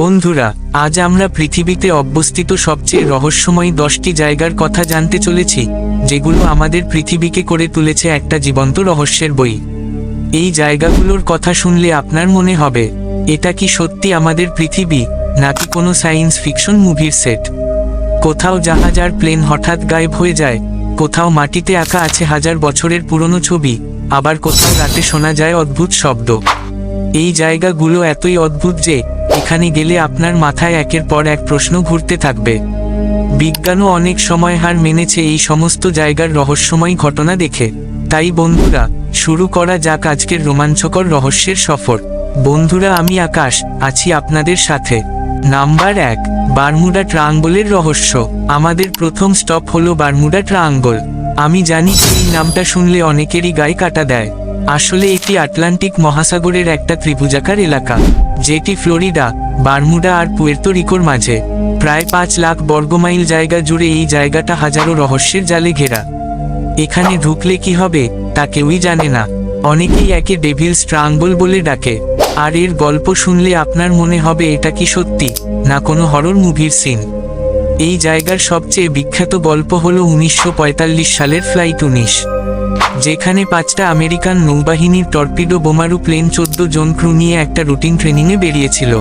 বন্ধুরা, আজ আমরা পৃথিবীতে অবস্থিত সবচেয়ে রহস্যময়ী দশটি জায়গার কথা জানতে চলেছি, যেগুলো আমাদের পৃথিবীকে করে তুলেছে একটা জীবন্ত রহস্যের বই। এই জায়গাগুলোর কথা শুনলে আপনার মনে হবে, এটা কি সত্যি আমাদের পৃথিবী, নাকি কোনো সায়েন্স ফিকশন মুভির সেট? কোথাও জাহাজ আর প্লেন হঠাৎ গায়েব হয়ে যায়, কোথাও মাটিতে আঁকা আছে হাজার বছরের পুরনো ছবি, আবার কোথাও রাতে শোনা যায় অদ্ভুত শব্দ। এই জায়গাগুলো এতই অদ্ভুত যে এখানে গেলে আপনার মাথায় একের পর এক প্রশ্ন ঘুরতে থাকবে। বিজ্ঞানও অনেক সময় হার মেনেছে এই সমস্ত জায়গার রহস্যময় ঘটনা দেখে। তাই বন্ধুরা, শুরু করা যাক আজকের রোমাঞ্চকর রহস্যের সফর। বন্ধুরা, আমি আকাশ, আছি আপনাদের সাথে। নাম্বার এক, বারমুডা ট্রায়াঙ্গলের রহস্য। আমাদের প্রথম স্টপ হলো বারমুডা ট্রায়াঙ্গল। আমি জানি এই নামটা শুনলে অনেকেরই গায়ে কাটা দেয়। আসলে এটি আটলান্টিক মহাসাগরের একটা ত্রিভুজাকার এলাকা, যেটি ফ্লোরিডা, বারমুডা আর পুয়ের্তো রিকোর মাঝে। প্রায় পাঁচ লাখ বর্গমাইল জায়গা জুড়ে এই জায়গাটা হাজারো রহস্যের জালে ঘেরা। এখানে ঢুকলে কি হবে, তা কেউই জানে না। অনেকেই একে ডেভিলস ট্রায়াঙ্গল বলে ডাকে। আর এর গল্প শুনলে আপনার মনে হবে এটা কি সত্যি, না কোনো হরর মুভির সিন। এই জায়গার সবচেয়ে বিখ্যাত গল্প হলো উনিশশো সালের ফ্লাইট উনিশ। যেখানে পাঁচটা আমেরিকান নৌবাহিনীর টর্পিডো বোমারু প্লেন চোদ্দ জন ক্রু নিয়ে একটা রুটিন ট্রেনিংয়ে বেরিয়েছিল।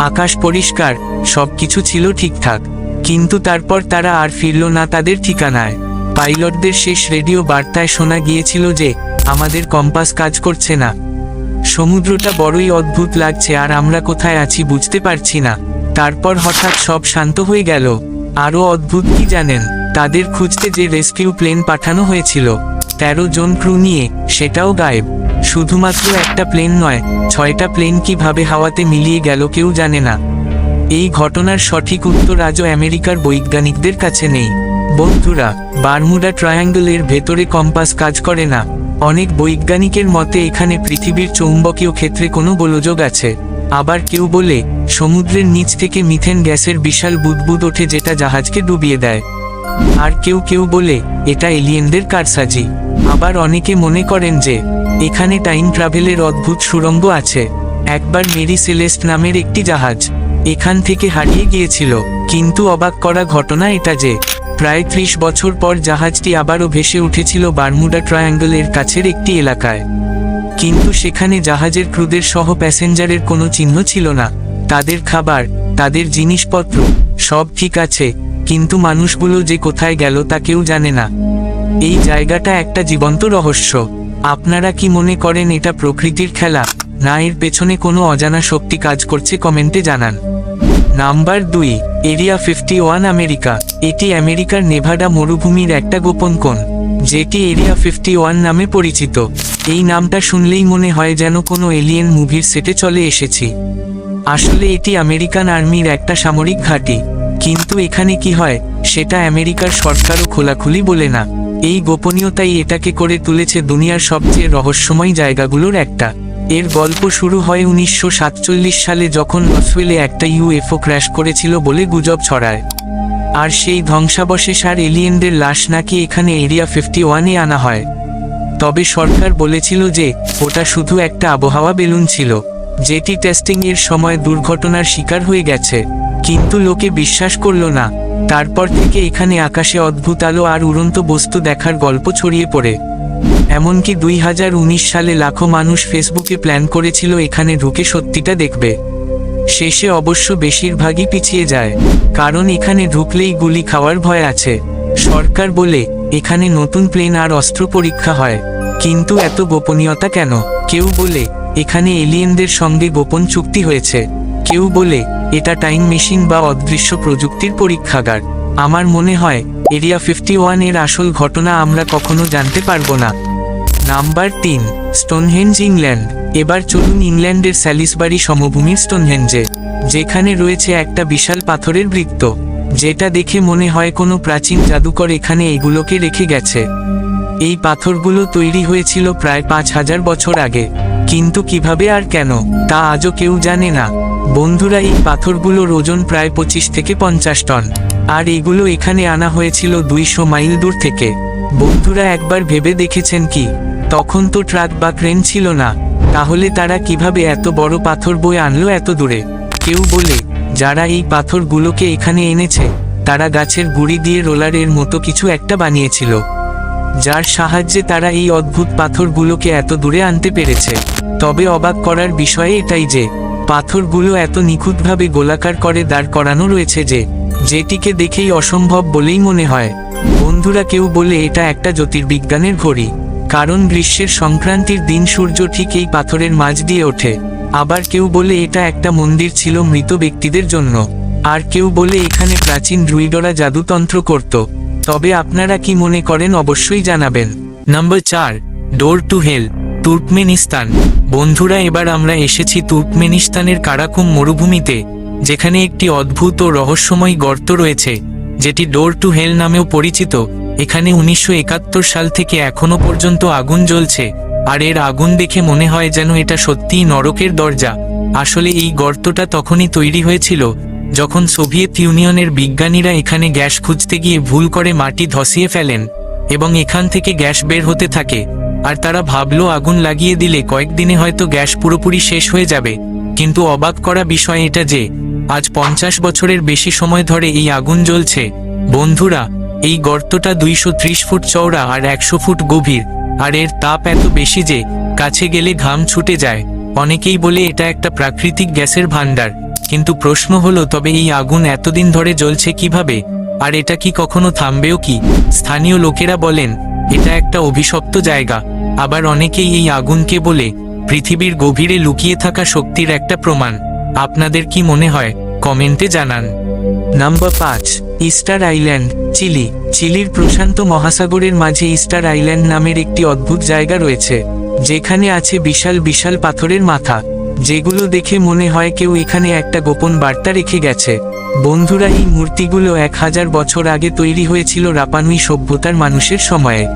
আকাশ পরিষ্কার, সবকিছু ছিল ঠিকঠাক। কিন্তু তারপর তারা আর ফিরল না তাদের ঠিকানায়। পাইলটদের শেষ রেডিও বার্তায় শোনা গিয়েছিল যে, আমাদের কম্পাস কাজ করছে না। সমুদ্রটা বড়ই অদ্ভুত লাগছে আর আমরা কোথায় আছি বুঝতে পারছি না। তারপর হঠাৎ সব শান্ত হয়ে গেল। আরও অদ্ভুত কি জানেন? তাদের খুঁজতে যে রেস্কিউ প্লেন পাঠানো হয়েছিল। তেরো জন ক্রু নিয়ে, সেটাও গায়েব। শুধুমাত্র একটা প্লেন নয়, ছয়টা প্লেন কীভাবে হাওয়াতে মিলিয়ে গেল কেউ জানে না। এই ঘটনার সঠিক উত্তর আজও আমেরিকার বৈজ্ঞানিকদের কাছে নেই। বন্ধুরা, বারমুডা ট্রায়াঙ্গলের ভেতরে কম্পাস কাজ করে না। অনেক বৈজ্ঞানিকের মতে এখানে পৃথিবীর চৌম্বকীয় ক্ষেত্রে কোনো গোলযোগ আছে। আবার কেউ বলে, সমুদ্রের নিচ থেকে মিথেন গ্যাসের বিশাল বুদবুদ ওঠে যেটা জাহাজকে ডুবিয়ে দেয়। আর কেউ কেউ বলে, এটা এলিয়েনদের কারসাজি। আবার অনেকে মনে করেন যে, এখানে টাইম ট্রাভেলের অদ্ভুত সুড়ঙ্গ আছে। একবার মেরি সেলেস্ট নামের একটি জাহাজ এখান থেকে হারিয়ে গিয়েছিল, কিন্তু অবাক করা ঘটনা এটা যে, প্রায় ত্রিশ বছর পর জাহাজটি আবারও ভেসে উঠেছিল বারমুডা ট্রায়াঙ্গলের কাছের একটি এলাকায়। কিন্তু সেখানে জাহাজের ক্রুদের সহ প্যাসেঞ্জারের কোনো চিহ্ন ছিল না। তাদের খাবার, তাদের জিনিসপত্র, সব ঠিক আছে, কিন্তু মানুষগুলো যে কোথায় গেল তা কেউ জানে না। এই জায়গাটা একটা জীবন্ত রহস্য। আপনারা কি মনে করেন এটা প্রকৃতির খেলা? না, এর পেছনে কোনো অজানা শক্তি কাজ করছে, কমেন্টে জানান। নাম্বার দুই, এরিয়া ফিফটি ওয়ান আমেরিকা। এটি আমেরিকার নেভাডা মরুভূমির একটা গোপন কোণ, যেটি এরিয়া ফিফটি ওয়ান নামে পরিচিত। এই নামটা শুনলেই মনে হয় যেন কোনো এলিয়েন মুভির সেটে চলে এসেছি। আসলে এটি আমেরিকান আর্মির একটা সামরিক ঘাঁটি, কিন্তু এখানে কি হয়, সেটা আমেরিকার সরকারও খোলাখুলি বলে না। এই গোপনীয়তাই এটাকে করে তুলেছে দুনিয়ার সবচেয়ে রহস্যময় জায়গাগুলোর একটা। এর গল্প শুরু হয় উনিশশো সাতচল্লিশ সালে যখন রসওয়েলে একটা ইউএফও ক্র্যাশ করেছিল বলে গুজব ছড়ায়। আর সেই ধ্বংসাবশেষ আর এলিয়েনদের লাশ নাকি এখানে এরিয়া ফিফটি ওয়ানে আনা হয়। তবে সরকার বলেছিল যে, ওটা শুধু একটা আবহাওয়া বেলুন ছিল, যেটি টেস্টিং এর সময় দুর্ঘটনার শিকার হয়ে গেছে। কিন্তু লোকে বিশ্বাস করল না তারপর থেকে এখানে আকাশে অদ্ভুত আলো আর উড়ন্ত বস্তু দেখার গল্প ছড়িয়ে পড়ে। এমনকি দুই হাজার উনিশ সালে লাখো মানুষ ফেসবুকে প্ল্যান করেছিল এখানে ঢুকে সত্যিটা দেখবে। শেষে অবশ্য বেশিরভাগই পিছিয়ে যায়। কারণ এখানে ঢুকলেই গুলি খাওয়ার ভয় আছে। সরকার বলে, এখানে নতুন প্লেন আর অস্ত্র পরীক্ষা হয়। কিন্তু এত গোপনীয়তা কেন? কেউ বলে, এখানে এলিয়েনদের সঙ্গে গোপন চুক্তি হয়েছে। কেউ বলে এটা টাইম মেশিন বা অদৃশ্য প্রযুক্তির পরীক্ষাগার। আমার মনে হয়, এরিয়া ফিফটি ওয়ানের আসল ঘটনা আমরা কখনো জানতে পারব না। নাম্বার তিন স্টোনহেঞ্জ ইংল্যান্ড এবার চলুন ইংল্যান্ডের স্যালিসবারি সমভূমির স্টোনহেঞ্জে যেখানে রয়েছে একটা বিশাল পাথরের বৃত্ত। যেটা দেখে মনে হয় কোনো প্রাচীন জাদুকর এখানে এগুলোকে রেখে গেছে। এই পাথরগুলো তৈরি হয়েছিল প্রায় পাঁচ হাজার বছর আগে। কিন্তু কীভাবে আর কেন, তা আজও কেউ জানে না। বন্ধুরা, এই পাথরগুলোর ওজন প্রায় পঁচিশ থেকে পঞ্চাশ টন। আর এগুলো এখানে আনা হয়েছিল দুইশো মাইল দূর থেকে। বন্ধুরা, একবার ভেবে দেখেছেন কি? তখন তো ট্রাক বা ক্রেন ছিল না। তাহলে তারা কীভাবে এত বড় পাথর বয়ে আনলো এত দূরে? কেউ বলে, যারা এই পাথরগুলোকে এখানে এনেছে, তারা গাছের গুড়ি দিয়ে রোলারের মতো কিছু একটা বানিয়েছিল, যার সাহায্যে তারা এই অদ্ভুত পাথরগুলোকে এত দূরে আনতে পেরেছে। তবে অবাক করার বিষয়ে এটাই যে পাথরগুলো এত নিখুঁতভাবে গোলাকার করে দাঁড় করানো রয়েছে যে, যেটিকে দেখেই অসম্ভব বলেই মনে হয়। বন্ধুরা কেউ বলে এটা একটা জ্যোতির্বিজ্ঞানের ঘড়ি, কারণ গ্রীষ্মের সংক্রান্তির দিন সূর্য ঠিক এই পাথরের মাঝ দিয়ে ওঠে। আবার কেউ বলে এটা একটা মন্দির ছিল মৃত ব্যক্তিদের জন্য। আর কেউ বলে এখানে প্রাচীন ড্রুইডরা জাদুতন্ত্র করত। তবে আপনারা কি মনে করেন অবশ্যই জানাবেন। নাম্বার চার ডোর টু হেল তুর্কমেনিস্তান। বন্ধুরা, এবার আমরা এসেছি তুর্কমেনিস্তানের কারাকুম মরুভূমিতে, যেখানে একটি অদ্ভুত ও রহস্যময় গর্ত রয়েছে, যেটি ডোর টু হেল নামেও পরিচিত। এখানে উনিশশো একাত্তর সাল থেকে এখনও পর্যন্ত আগুন জ্বলছে, আর এর আগুন দেখে মনে হয় যেন এটা সত্যিই নরকের দরজা। আসলে এই গর্তটা তখনই তৈরি হয়েছিল, যখন সোভিয়েত ইউনিয়নের বিজ্ঞানীরা এখানে গ্যাস খুঁজতে গিয়ে ভুল করে মাটি ধসিয়ে ফেলেন। এবং এখান থেকে গ্যাস বের হতে থাকে। আর তারা ভাবলো, আগুন লাগিয়ে দিলে কয়েকদিনে হয়তো গ্যাস পুরোপুরি শেষ হয়ে যাবে। কিন্তু অবাক করা বিষয় এটা যে, আজ পঞ্চাশ বছরের বেশি সময় ধরে এই আগুন জ্বলছে। বন্ধুরা, এই গর্তটা দুইশো ত্রিশ ফুট চওড়া আর একশো ফুট গভীর। আর এর তাপ এত বেশি যে, কাছে গেলে ঘাম ছুটে যায়। অনেকেই বলে এটা একটা প্রাকৃতিক গ্যাসের ভাণ্ডার। কিন্তু প্রশ্ন হলো, তবে এই আগুন এতদিন ধরে জ্বলছে কীভাবে? আর এটা কি কখনো থামবেও কি? স্থানীয় লোকেরা বলেন, এটা একটা অভিশপ্ত জায়গা। আবার অনেকেই এই আগুনকে বলে, পৃথিবীর গভীরে লুকিয়ে থাকা শক্তির একটা প্রমাণ। আপনাদের কি মনে হয়? কমেন্টে জানান। নাম্বার পাঁচ, ইস্টার আইল্যান্ড, চিলি। চিলির প্রশান্ত মহাসাগরের মাঝে ইস্টার আইল্যান্ড নামের একটি অদ্ভুত জায়গা রয়েছে, যেখানে আছে বিশাল বিশাল পাথরের মাথা। যেগুলো দেখে মনে হয় কেউ এখানে একটা গোপন বার্তা রেখে গেছে। বন্ধুরা, এই মূর্তিগুলো এক হাজার বছর আগে তৈরি হয়েছিল রাপানুই সভ্যতার মানুষের সময়ে।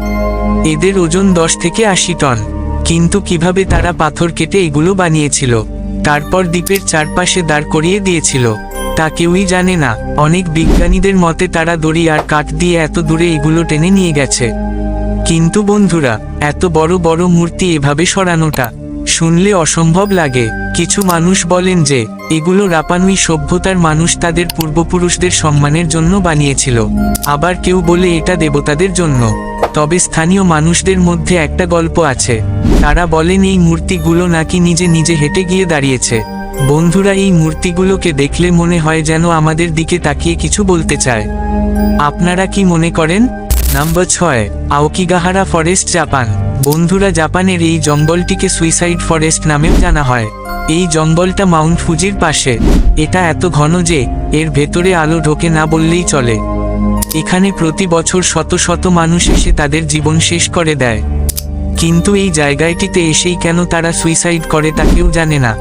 এদের ওজন দশ থেকে আশি টন। কিন্তু কীভাবে তারা পাথর কেটে এগুলো বানিয়েছিল, তারপর দ্বীপের চারপাশে দাঁড় করিয়ে দিয়েছিল, তা কেউই জানে না। অনেক বিজ্ঞানীদের মতে তারা দড়ি আর কাঠ দিয়ে এত দূরে এগুলো টেনে নিয়ে গেছে। কিন্তু বন্ধুরা, এত বড় বড় মূর্তি এভাবে সরানোটা শুনলে অসম্ভব লাগে। কিছু মানুষ বলেন যে, এগুলো রাপানুই সভ্যতার মানুষ তাদের পূর্বপুরুষদের সম্মানের জন্য বানিয়েছিল। আবার কেউ বলে এটা দেবতাদের জন্য। তবে স্থানীয় মানুষদের মধ্যে একটা গল্প আছে। তারা বলেন এই মূর্তিগুলো নাকি নিজে নিজে হেঁটে গিয়ে দাঁড়িয়েছে। বন্ধুরা, এই মূর্তিগুলোকে দেখলে মনে হয় যেন আমাদের দিকে তাকিয়ে কিছু বলতে চায়। আপনারা কি মনে করেন? নাম্বার ছয়, আওকিগাহারা ফরেস্ট, জাপান। বন্ধুরা জাপানের এই জঙ্গলটিকে সুইসাইড ফরেস্ট নামেও জানা হয়। এই জঙ্গলটা মাউন্ট ফুজির পাশে। এটা এত ঘন যে, এর ভেতরে আলো ঢোকে না বললেই চলে। এখানে প্রতি বছর শত শত মানুষ এসে তাদের জীবন শেষ করে দেয়। কিন্তু এই জায়গাটিতে এসেই কেন তারা সুইসাইড করে তা কেউ জানে না।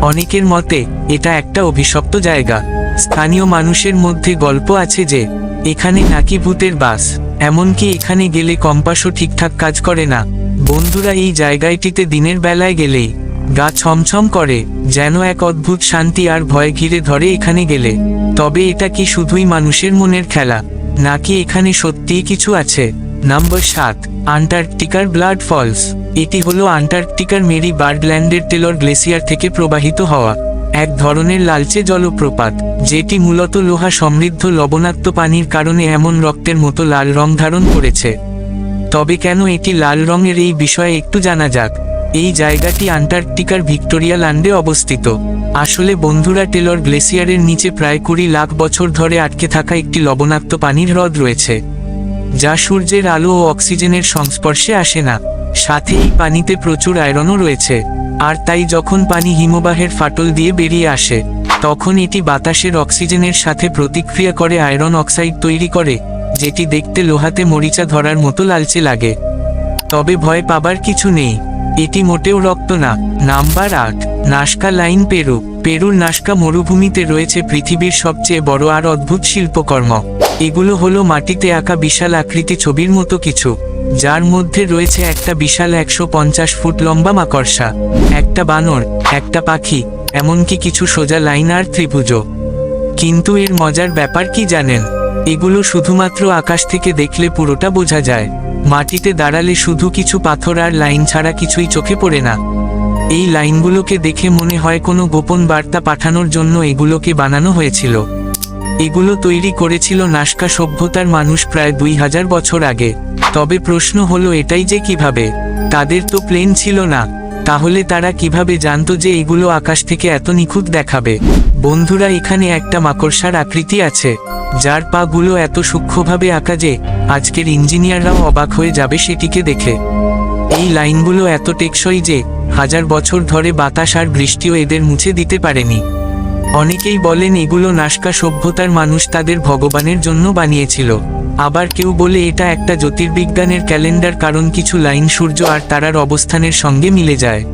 অনেকের মতে, এটা একটা অভিশপ্ত জায়গা। স্থানীয় মানুষের মধ্যে গল্প আছে যে, এখানে নাকি ভূতের বাস। এমনকি এখানে গেলে কম্পাসও ঠিকঠাক কাজ করে না। বন্ধুরা এই জায়গাটিতে দিনের বেলায় গেলেই গা ছমছম করে, যেন এক অদ্ভুত শান্তি আর ভয় ঘিরে ধরে এখানে গেলে। তবে এটা কি শুধুই মানুষের মনের খেলা? নাকি এখানে সত্যিই কিছু আছে? নাম্বার সাত, আন্টার্কটিকার ব্লাড ফলস। এটি হলো আন্টার্কটিকার মেরি বার্ডল্যান্ডের টেলর গ্লেসিয়ার থেকে প্রবাহিত হওয়া। এক ধরনের লালচে জলপ্রপাত, যেটি মূলত লোহা সমৃদ্ধ লবণাক্ত পানির কারণে এমন রক্তের মতো লাল রং ধারণ করেছে। তবে কেন এটি লাল রঙের এই বিষয়ে একটু জানা যাক। এই জায়গাটি আন্টার্কটিকার ভিক্টোরিয়া ল্যান্ডে অবস্থিত। আসলে বন্ধুরা, টেলর গ্লেসিয়ারের নিচে প্রায় কুড়ি লাখ বছর ধরে আটকে থাকা একটি লবণাক্ত পানির হ্রদ রয়েছে, যা সূর্যের আলো ও অক্সিজেনের সংস্পর্শে আসে না। সাথে এই পানিতে প্রচুর আয়রনও রয়েছে। আর তাই যখন পানি হিমবাহের ফাটল দিয়ে বেরিয়ে আসে, তখন এটি বাতাসের অক্সিজেনের সাথে প্রতিক্রিয়া করে আয়রন অক্সাইড তৈরি করে, যেটি দেখতে লোহাতে মরিচা ধরার মতো লালচে লাগে। তবে ভয় পাবার কিছু নেই, এটি মোটেও রক্ত না, নাম্বার আট নাস্কা লাইন পেরু। পেরুর নাস্কা মরুভূমিতে রয়েছে পৃথিবীর সবচেয়ে বড় আর অদ্ভুত শিল্পকর্ম। এগুলো হলো মাটিতে আঁকা বিশাল আকৃতি ছবির মতো কিছু, যার মধ্যে রয়েছে একটা বিশাল একশো পঞ্চাশ ফুট লম্বা মাকড়সা, একটা বানর, একটা পাখি, এমনকি কিছু সোজা লাইন আর ত্রিভুজ কিন্তু এর মজার ব্যাপার কি জানেন? এগুলো শুধুমাত্র আকাশ থেকে দেখলে পুরোটা বোঝা যায়। মাটিতে দাঁড়ালে শুধু কিছু পাথর আর লাইন ছাড়া কিছুই চোখে পড়ে না। এই লাইনগুলোকে দেখে মনে হয় কোনো গোপন বার্তা পাঠানোর জন্য এগুলোকে বানানো হয়েছিল। এগুলো তৈরি করেছিল নাস্কা সভ্যতার মানুষ প্রায় দুই হাজার বছর আগে। তবে প্রশ্ন হলো এটাই যে কীভাবে? তাদের তো প্লেন ছিল না। তাহলে তারা কীভাবে জানতো যে এগুলো আকাশ থেকে এত নিখুঁত দেখাবে? বন্ধুরা, এখানে একটা মাকড়সার আকৃতি আছে। যার পাগুলো এত সূক্ষ্মভাবে আঁকা যে, আজকের ইঞ্জিনিয়াররাও অবাক হয়ে যাবে সেটিকে দেখে। এই লাইনগুলো এত টেকসই যে হাজার বছর ধরে বাতাস আর বৃষ্টিও এদের মুছে দিতে পারেনি। অনেকেই বলেন এগুলো নাস্কা সভ্যতার মানুষ তাদের ভগবানের জন্য বানিয়েছিল। আবার কেউ বলে এটা একটা জ্যোতির্বিজ্ঞানের ক্যালেন্ডার কারণ কিছু লাইন সূর্য আর তারার অবস্থানের সঙ্গে মিলে যায়।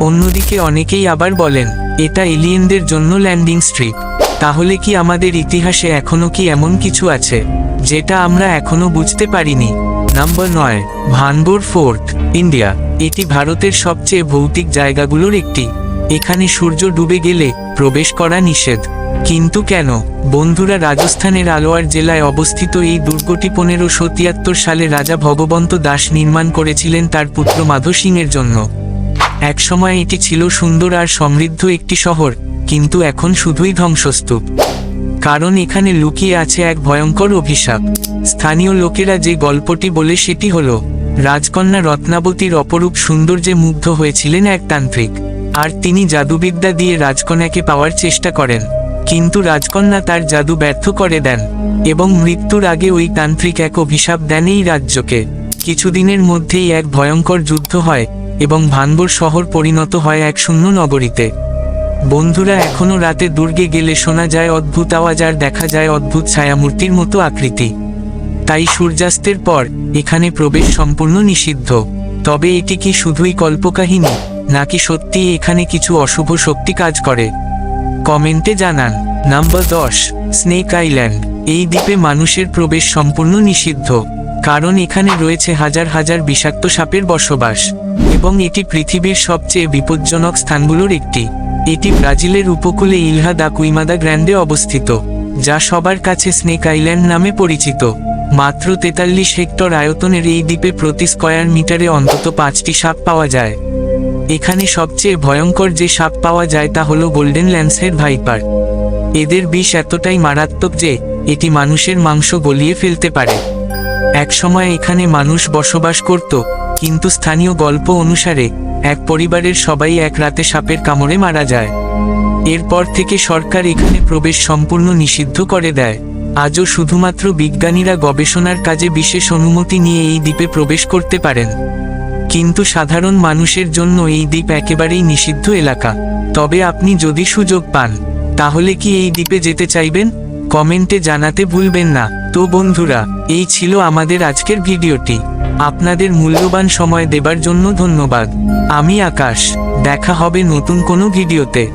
অন্যদিকে অনেকেই আবার বলেন, এটা এলিয়েনদের জন্য ল্যান্ডিং স্ট্রিপ। তাহলে কি আমাদের ইতিহাসে এখনও কি এমন কিছু আছে, যেটা আমরা এখনও বুঝতে পারিনি? নাম্বার নয় ভানবোর ফোর্ট, ইন্ডিয়া। এটি ভারতের সবচেয়ে ভৌতিক জায়গাগুলোর একটি। এখানে সূর্য ডুবে গেলে প্রবেশ করা নিষেধ। কিন্তু কেন? বন্ধুরা, রাজস্থানের আলোয়ার জেলায় অবস্থিত এই দুর্গটি পনেরোশো তিয়াত্তর সালে রাজা ভগবন্ত দাস নির্মাণ করেছিলেন তার পুত্র মাধব সিংয়ের জন্য। একসময় এটি ছিল সুন্দর আর সমৃদ্ধ একটি শহর, কিন্তু এখন শুধুই ধ্বংসস্তূপ। কারণ এখানে লুকিয়ে আছে এক ভয়ঙ্কর অভিশাপ। স্থানীয় লোকেরা যে গল্পটি বলে সেটি হলো রাজকন্যা রত্নাবতীর অপরূপ সৌন্দর্যে মুগ্ধ হয়েছিলেন এক তান্ত্রিক। আর তিনি জাদুবিদ্যা দিয়ে রাজকন্যাকে পাওয়ার চেষ্টা করেন। কিন্তু রাজকন্যা তার জাদু ব্যর্থ করে দেন এবং মৃত্যুর আগে ওই তান্ত্রিক এক অভিশাপ দেন এই রাজ্যকে। কিছুদিনের মধ্যেই এক ভয়ঙ্কর যুদ্ধ হয় এবং ভানবর শহর পরিণত হয় এক শূন্য নগরীতে। বন্ধুরা, এখনও রাতে দুর্গে গেলে শোনা যায় অদ্ভুত আওয়াজ আর দেখা যায় অদ্ভুত ছায়ামূর্তির মতো আকৃতি। তাই সূর্যাস্তের পর এখানে প্রবেশ সম্পূর্ণ নিষিদ্ধ। তবে এটি কি শুধুই কল্পকাহিনী, নাকি সত্যি এখানে কিছু অশুভ শক্তি কাজ করে? কমেন্টে জানান, নাম্বার দশ, স্নেক আইল্যান্ড, এই দ্বীপে মানুষের প্রবেশ সম্পূর্ণ নিষিদ্ধ, কারণ এখানে রয়েছে হাজার হাজার বিষাক্ত সাপের বসবাস, এবং এটি পৃথিবীর সবচেয়ে বিপজ্জনক স্থানগুলোর একটি। এটি ব্রাজিলের উপকূলে ইলহা দা কুইমাদা গ্র্যান্ডে অবস্থিত, যা সবার কাছে স্নেক আইল্যান্ড নামে পরিচিত। মাত্র তেতাল্লিশ হেক্টর আয়তনের এই দ্বীপে প্রতি স্কয়ার মিটারে অন্তত পাঁচটি সাপ পাওয়া যায়। এখানে সবচেয়ে ভয়ঙ্কর যে সাপ পাওয়া যায় তা হলো গোল্ডেন ল্যান্সের ভাইপার। এদের বিষ এতটাই মারাত্মক যে, এটি মানুষের মাংস গলিয়ে ফেলতে পারে। একসময় এখানে মানুষ বসবাস করত, কিন্তু স্থানীয় গল্প অনুসারে, এক পরিবারের সবাই এক রাতে সাপের কামড়ে মারা যায়। এরপর থেকে সরকার এখানে প্রবেশ সম্পূর্ণ নিষিদ্ধ করে দেয়। আজও শুধুমাত্র বিজ্ঞানীরা গবেষণার কাজে বিশেষ অনুমতি নিয়ে এই দ্বীপে প্রবেশ করতে পারেন। কিন্তু সাধারণ মানুষের জন্য এই দ্বীপ একেবারেই নিষিদ্ধ এলাকা। তবে আপনি যদি সুযোগ পান, তাহলে কি এই দ্বীপে যেতে চাইবেন? কমেন্টে জানাতে ভুলবেন না। তো বন্ধুরা, এই ছিল আমাদের আজকের ভিডিওটি। আপনাদের মূল্যবান সময় দেবার জন্য ধন্যবাদ। আমি আকাশ। দেখা হবে নতুন কোনো ভিডিওতে।